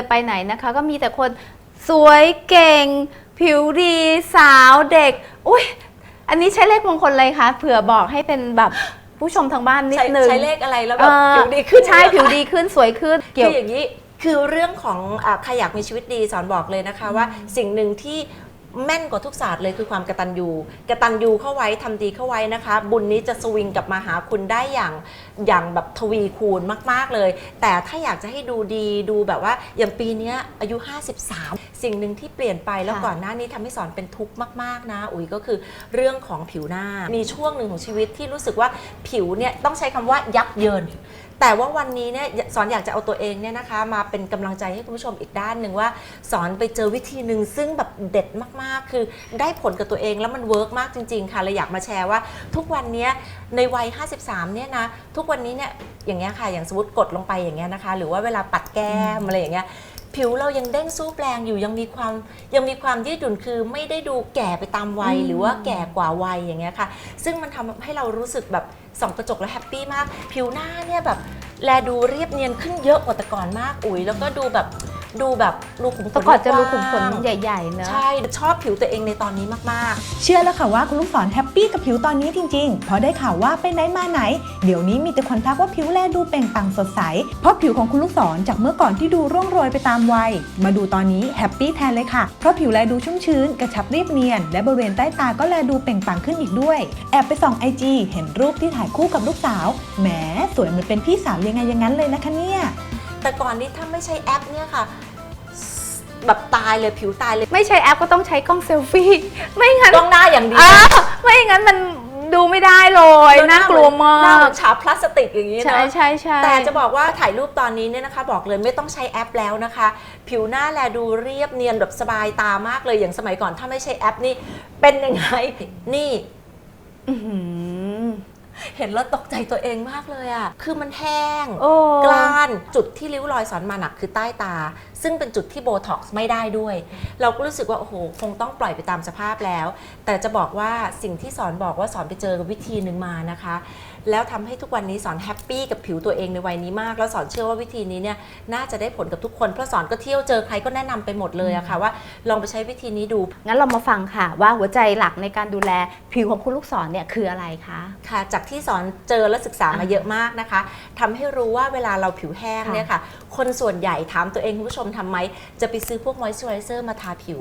เลยไปไหนนะคะ ก็มีแต่คนสวยเก่ง ผิวดีสาวเด็ก อุ้ยอันนี้ใช้เลขมงคลเลยคะเผื่อบอกให้เป็นแบบผู้ชมทางบ้านนิดใช้นึงใช้เลขอะไรแล้วแบบเอ่อผิวดีขึ้นใช่เนี่ยผิวดีขึ้นสวยขึ้นเกี่คืยวออย่างนี้คือเรื่องของอาใครอยากมีชีวิตดีสอนบอกเลยนะคะว่าสิ่งหนึ่งที่ แม่นกว่าทุกศาสตร์เลยคือความกตัญญูกตัญญูเข้าไว้ทำดีเข้าไว้นะคะ บุญนี้จะสวิงกลับมาหาคุณได้อย่างอย่างแบบทวีคูณมาก ๆเลย แต่ถ้าอยากจะให้ดูดีดูแบบว่าอย่างปีเนี้ยอายุ 53 สิ่งหนึ่งที่เปลี่ยนไปแล้วค่ะก่อนหน้านี้ทำให้สอนเป็นทุกข์มากๆนะ อุ๋ยก็คือเรื่องของผิวหน้ามีช่วงหนึ่งของชีวิตที่รู้สึกว่าผิวเนี่ยต้องใช้คำว่ายับเยิน แต่ว่าวันนี้เนี่ยสอนอยากจะเอาตัวเองเนี่ยนะคะ มาเป็นกำลังใจให้คุณผู้ชมอีกด้านหนึ่งว่า สอนไปเจอวิธีหนึ่งซึ่งแบบเด็ดมากๆ คือได้ผลกับตัวเองแล้วมันเวิร์กมากจริง ๆ ค่ะเลยอยากมาแชร์ว่า ทุกวันนี้ในวัย 53 เนี่ยนะทุกวันนี้เนี่ยอย่างเงี้ยค่ะอย่างสมมติกดลงไปอย่างเงี้ยนะคะ หรือว่าเวลาปัดแก้มอะไรอย่างเงี้ย ผิวเรายังเด้งสู้แปลงอยู่ยังมีความยังมีความยืดหยุ่นคือไม่ได้ดูแก่ไปตามวัยอืมหรือว่าแก่กว่าวัยอย่างเงี้ยค่ะ ซึ่งมันทำให้เรารู้สึกแบบส่องกระจกแล้วแฮปปี้มาก ผิวหน้าเนี่ยแบบแลดูเรียบเนียนขึ้นเยอะกว่าแต่ก่อนมากอุ๋ยแล้วก็ดูแบบ ดูแบบรูขุมขนแต่ก่อนจะรูขุมขนกว้างใหญ่ๆเนอะใช่ชอบผิวตัวเองในตอนนี้มากเชื่อแล้วค่ะว่าคุณลูกศรแฮปปี้กับผิวตอนนี้จริงๆ เพราะได้ข่าวว่าไปไหนมาไหน เดี๋ยวนี้มีแต่คนทักว่าผิวแลดูเปล่งปลั่งสดใส เพราะผิวของคุณลูกศรจากเมื่อก่อนที่ดูร่วงโรยไปตามวัย มาดูตอนนี้แฮปปี้แทนเลยค่ะ เพราะผิวแลดูชุ่มชื้นกระชับเรียบเนียน และบริเวณใต้ตาก็แลดูเปล่งปลั่งขึ้นอีกด้วย แอบไปส่องไอจีเห็นรูปที่ถ่ายคู่กับลูกสาว แหมสวยเหมือนเป็นพี่สาวยังไงอย่างนั้นเลยนะคะเนี่ยๆ แต่ก่อนนี้ถ้าไม่ใช่แอปเนี่ยค่ะ แบบตายเลยผิวตายเลยไม่ใช่แอปก็ต้องใช้กล้องเซลฟี่ ไม่งั้นต้องหน้าอย่างเดียวอ้าวไม่งั้นมันดูไม่ได้เลยน่ากลัวมาหน้ากเหมือนฉาบพลาสติกอย่างนี้ใช่เนาะใช่ใช่แต่จะบอกว่าถ่ายรูปตอนนี้เนี่ยนะคะบอกเลยไม่ต้องใช้แอปแล้วนะคะ ผิวหน้าแลดูเรียบเนียนแบบสบายตามากเลยอย่างสมัยก่อนถ้าไม่ใช่แอปนี่เป็นยังไงนี่อื้อหือ เห็นแล้วตกใจตัวเองมากเลยอะคือมันแห้งโอ้กล้านจุดที่ริ้วรอยสอนมาหนักคือใต้ตา ซึ่งเป็นจุดที่โบท็อกซ์ไม่ได้ด้วย เราก็รู้สึกว่า โอ้โห คงต้องปล่อยไปตามสภาพแล้ว แต่จะบอกว่าสิ่งที่สอนบอกว่าสอนไปเจอกับวิธีหนึ่งมานะคะ แล้วทำให้ทุกวันนี้สอนแฮปปี้กับผิวตัวเองในวัยนี้มาก แล้วสอนเชื่อว่าวิธีนี้เนี่ยน่าจะได้ผลกับทุกคน เพราะสอนก็เที่ยวเจอใครก็แนะนำไปหมดเลยอะค่ะว่าลองไปใช้วิธีนี้ดู งั้นเรามาฟังค่ะ ว่าหัวใจหลักในการดูแลผิวของคุณลูกศรเนี่ยคืออะไรคะค่ะ จากที่สอนเจอและศึกษามาเยอะมากนะคะทำให้รู้ว่าเวลาเราผิวแห้งค่ะเนี่ยค่ะ คนส่วนใหญ่ถามตัวเองคุณผู้ชมทำไหมจะไปซื้อพวกมอยส์เจอไรเซอร์มาทาผิว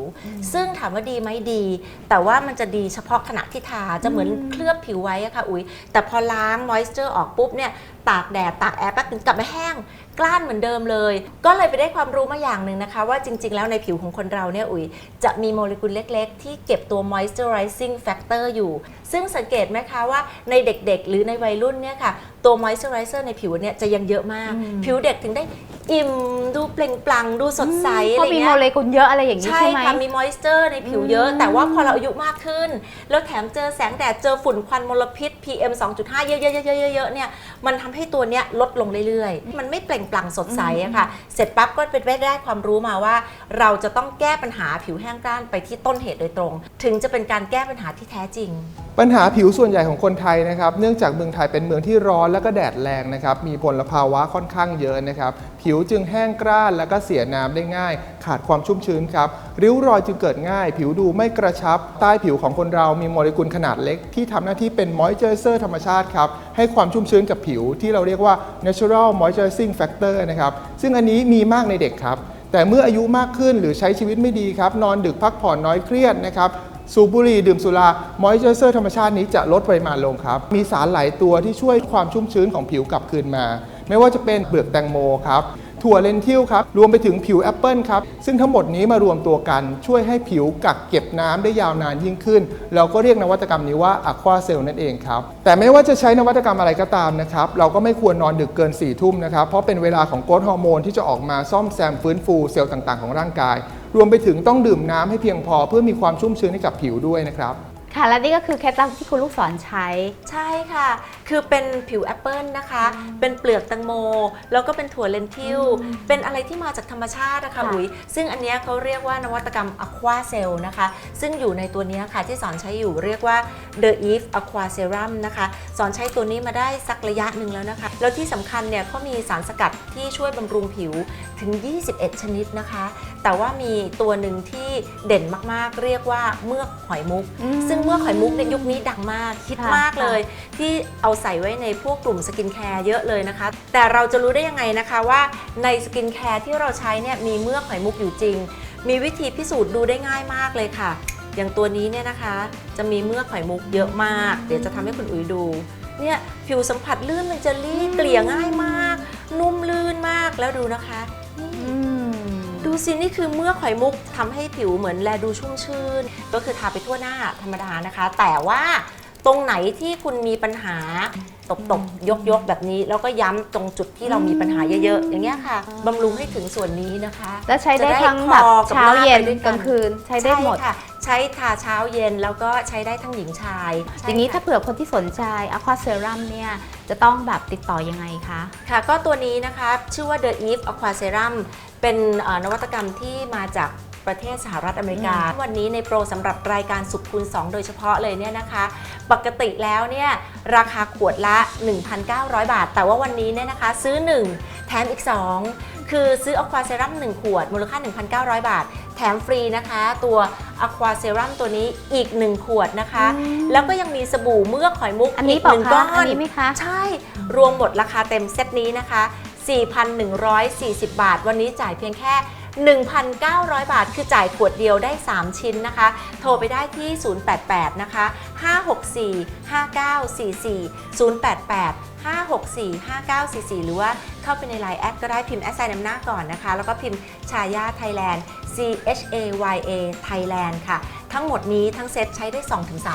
ซึ่งถามว่าดีไหมดี แต่ว่ามันจะดีเฉพาะขณะที่ทาจะเหมือนเคลือบผิวไว้อะค่ะอุ๋ยแต่พอล้างมอยส์เจอร์ออกปุ๊บเนี่ยตากแดดตากแอร์แป๊บนึงกลับมาแห้งกล้านเหมือนเดิมเลย ก็เลยไปได้ความรู้มาอย่างหนึ่งนะคะ ว่าจริง ๆ แล้วในผิวของคนเราเนี่ยอุ๋ยจะมีโมเลกุลเล็ก ๆ ที่เก็บตัว moisturizing factor อยู่ ซึ่งสังเกตไหมคะว่าในเด็กๆ หรือในวัยรุ่นเนี่ยค่ะ ตัว moisturizer ในผิวเนี่ยจะยังเยอะมากอืมผิวเด็กถึงได้ อิ่มดูเปล่งปลั่งดูสดใสเพอะไรราะมีเงี้โมยเลกุลเยอะอะไรอย่างนี้ใช่ใช่ไหม ค่ะมีมอยส์เจอร์ในผิวเยอะอืมแต่ว่าพอเราอายุมากขึ้น แล้วแถมเจอแสงแดด เจอฝุ่นควันมลพิษ PM 2.5 เยอะๆๆๆๆเนี่ยมันทำให้ตัวเนี้ยลดลงเรื่อยๆ มันไม่เปล่งปลั่งสดใสอะค่ะ เสร็จปั๊บก็เป็นไปได้ความรู้มาว่า เราจะต้องแก้ปัญหาผิวแห้งกร้านไปที่ต้นเหตุโดยตรง ถึงจะเป็นการแก้ปัญหาที่แท้จริง ปัญหาผิวส่วนใหญ่ของคนไทยนะครับ เนื่องจากเมืองไทยเป็นเมืองที่ร้อนแล้วก็แดดแรงนะครับ มีพลภาวะค่อนข้างเยอะนะครับ ผิวจึงแห้งกร้านแล้วก็เสียน้ำได้ง่าย ขาดความชุ่มชื้นครับ ริ้วรอยจึงเกิดง่าย ผิวดูไม่กระชับ ใต้ผิวของคนเรามีโมเลกุลขนาดเล็ก ที่ทำหน้าที่เป็นมอยเจอร์เซอร์ธรรมชาติครับ ให้ความชุ่มชื้นกับผิวที่เราเรียกว่า natural moisturizing factor นะครับ ซึ่งอันนี้มีมากในเด็กครับ แต่เมื่ออายุมากขึ้นหรือใช้ชีวิตไม่ดีครับนอนดึกพักผ่อนน้อยเครียดนะครับสูบบุหรี่ดื่มสุรามอยเจอร์เซอร์ธรรมชาตินี้จะลดปริมาณลงครับ มีสารหลายตัวที่ช่วยความชุ่มชื้นของผิวกลับคืนมา ไม่ว่าจะเป็นเปลือกแตงโมครับ ถั่วเลนทิลครับ รวมไปถึงผิวแอปเปิลครับ ซึ่งทั้งหมดนี้มารวมตัวกันช่วยให้ผิวกักเก็บน้ำได้ยาวนานยิ่งขึ้น เราก็เรียกนวัตกรรมนี้ว่า Aqua Cell นั่นเองครับ แต่ไม่ว่าจะใช้นวัตกรรมอะไรก็ตามนะครับ เราก็ไม่ควรนอนดึกเกิน4ี่ทุ่มนะครับ เพราะเป็นเวลาของโกรทฮอร์โมนที่จะออกมาซ่อมแซมฟื้นฟูเซลล์ต่างๆของร่างกาย รวมไปถึงต้องดื่มน้ำให้เพียงพอ เพื่อมีความชุ่มชื้นให้กับผิวด้วยนะครับค่ะและนี่ก็คือเคล็ดลับที่คุณลูกศรใช้ ใช่ค่ะ คือเป็นผิวแอปเปิลนะคะ เป็นเปลือกแตังโม แล้วก็เป็นถั่วเลนทิล เป็นอะไรที่มาจากธรรมชาตินะคะค่ะอุ๋ย ซึ่งอันเนี้ยเขาเรียกว่านวัตกรรม Aqua Cell นะคะ ซึ่งอยู่ในตัวเนี้ยค่ะที่สอนใช้อยู่เรียกว่า The Eve Aqua Serum นะคะ สอนใช้ตัวนี้มาได้สักระยะหนึ่งแล้วนะคะ แล้วที่สำคัญเนี่ยเขามีสารสกัดที่ช่วยบำรุงผิวถึง 21 ชนิดนะคะ แต่ว่ามีตัวหนึ่งที่เด่นมากๆ เรียกว่าเมือกหอยมุกอืมซึ่งเมือกหอยมุกในยยุคนี้ดังมากฮิตค่ะมากเลยที่เอาใส่ไว้ในพวกกลุ่มสกินแคร์เยอะเลยนะคะ แต่เราจะรู้ได้ยังไงนะคะว่าในสกินแคร์ที่เราใช้เนี่ยมีเมือกหอยมุกอยู่จริง มีวิธีพิสูจน์ดูได้ง่ายมากเลยค่ะ อย่างตัวนี้เนี่ยนะคะ จะมีเมือกหอยมุกเยอะมาก เดี๋ยวจะทำให้คุณอุ๋ยดูเนี่ยผิวสัมผัสลื่นเป็นเจลลี่เกลี่ยง่ายมาก นุ่มลื่นมากแล้วดูนะคะนี่อืมดูสินี่คือเมื่อกหอยมุกทำให้ผิวเหมือนแลดูชุ่มชื่น ก็คือทาไปทั่วหน้าธรรมดานะคะ แต่ว่า ตรงไหนที่คุณมีปัญหาตบตบยกยกๆแบบนี้ แล้วก็ย้ำตรงจุดที่เรามีปัญหาเยอะๆ อย่างเงี้ยค่ะบำรุงให้ถึงส่วนนี้นะคะแล้วใช้ได้จะทั้งแบบคอกับเช้าหเย็นไปด้วย กลางคืนใช้ได้หมด ใช่ค่ะ ใช้ทาเช้าเย็นแล้วก็ใช้ได้ทั้งหญิงชายอย่างนี้ใช่ถ้าค่ะเผื่อคนที่สนใจ Aqua Serum เนี่ยจะต้องแบบติดต่อยังไงคะ ค่ะ ก็ตัวนี้นะคะ ชื่อว่า The Eve Aqua Serum เป็นเอ่อนวัตกรรมที่มาจาก ประเทศสหรัฐอเมริกา วันนี้ในโปรสำหรับรายการสุขคูณ 2 โดยเฉพาะเลยเนี่ยนะคะ ปกติแล้วเนี่ยราคาขวดละ 1,900 บาท แต่ว่าวันนี้เนี่ยนะคะซื้อ 1 แถมอีก 2 คือซื้อ Aqua Serum 1ขวด มูลค่า 1,900 บาท แถมฟรีนะคะ ตัว Aqua Serum ตัวนี้อีก 1 ขวดนะคะ แล้วก็ยังมีสบู่เมือกหอยมุกอันนี้กเปล่าหนึ่งคะก้ออันนนี้ไหมคะใช่รวมหมดราคาเต็มเซตนี้นะคะ 4,140 บาท วันนี้จ่ายเพียงแค่ 1,900 บาท คือจ่ายขวดเดียวได้ 3 ชิ้นนะคะ โทรไปได้ที่ 088 นะคะ 564 5944 088 564 5944 หรือว่าเข้าไปในไลน์แอดก็ได้พิมพ์แอสไซน์นำหน้าก่อนนะคะ แล้วก็พิมพ์ชายาไทยแลนด์ C H A Y A Thailand ค่ะ ทั้งหมดนี้ทั้งเซตใช้ได้ 2-3